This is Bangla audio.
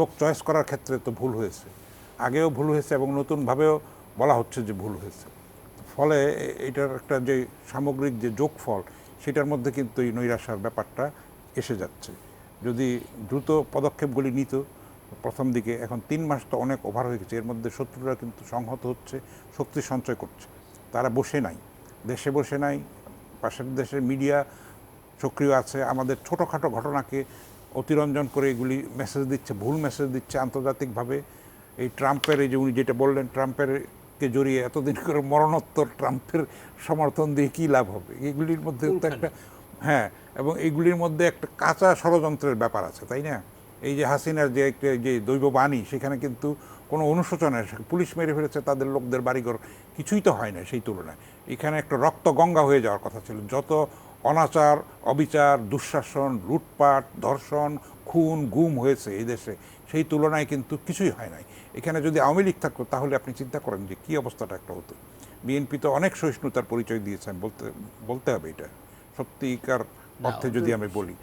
লোক চয়েস করার ক্ষেত্রে তো ভুল হয়েছে। আগেও ভুল হয়েছে এবং নতুনভাবেও বলা হচ্ছে যে ভুল হয়েছে। ফলে এটার একটা যে সামগ্রিক যে যোগফল, সেটার মধ্যে কিন্তু এই নৈরাশার ব্যাপারটা এসে যাচ্ছে। যদি দ্রুত পদক্ষেপগুলি নিত, প্রথম দিকে, এখন তিন মাস তো অনেক ওভার হয়ে গেছে। এর মধ্যে শত্রুরা কিন্তু সংহত হচ্ছে, শক্তি সঞ্চয় করছে। তারা বসে নাই। দেশে বসে নাই, পাশের দেশের মিডিয়া সক্রিয় আছে। আমাদের ছোটোখাটো ঘটনাকে অতিরঞ্জন করে এগুলি মেসেজ দিচ্ছে ভুল মেসেজ দিচ্ছে আন্তর্জাতিকভাবে। এই ট্রাম্পের এই যে উনি যেটা বললেন ট্রাম্পের কে জড়িয়ে এতদিন করে মরণোত্তর ট্রাম্পের সমর্থন দিয়ে কী লাভ হবে? এগুলির মধ্যে তো একটা হ্যাঁ এবং এইগুলির মধ্যে একটা কাঁচা ষড়যন্ত্রের ব্যাপার আছে তাই না? এই যে হাসিনার যে একটা যে দৈব বাণী সেখানে কিন্তু কোনো অনুশোচনের পুলিশ মেরে ফেলেছে তাদের লোকদের বাড়িঘর কিছুই তো হয় না সেই তুলনায়। এখানে একটা রক্ত গঙ্গা হয়ে যাওয়ার কথা ছিল। যত অনাচার অবিচার দুঃশাসন লুটপাট ধর্ষণ খুন গুম হয়েছে এই দেশে সেই তুলনায় কিন্তু কিছুই হয় নাই। এখানে যদি আওয়ামী লীগ থাকতো তাহলে আপনি চিন্তা করেন যে কী অবস্থাটা একটা হতো। বিএনপি তো অনেক সহিষ্ণুতার পরিচয় দিয়েছেন বলতে বলতে হবে এটা। সত্যিকার অর্থে যদি আমি বলি।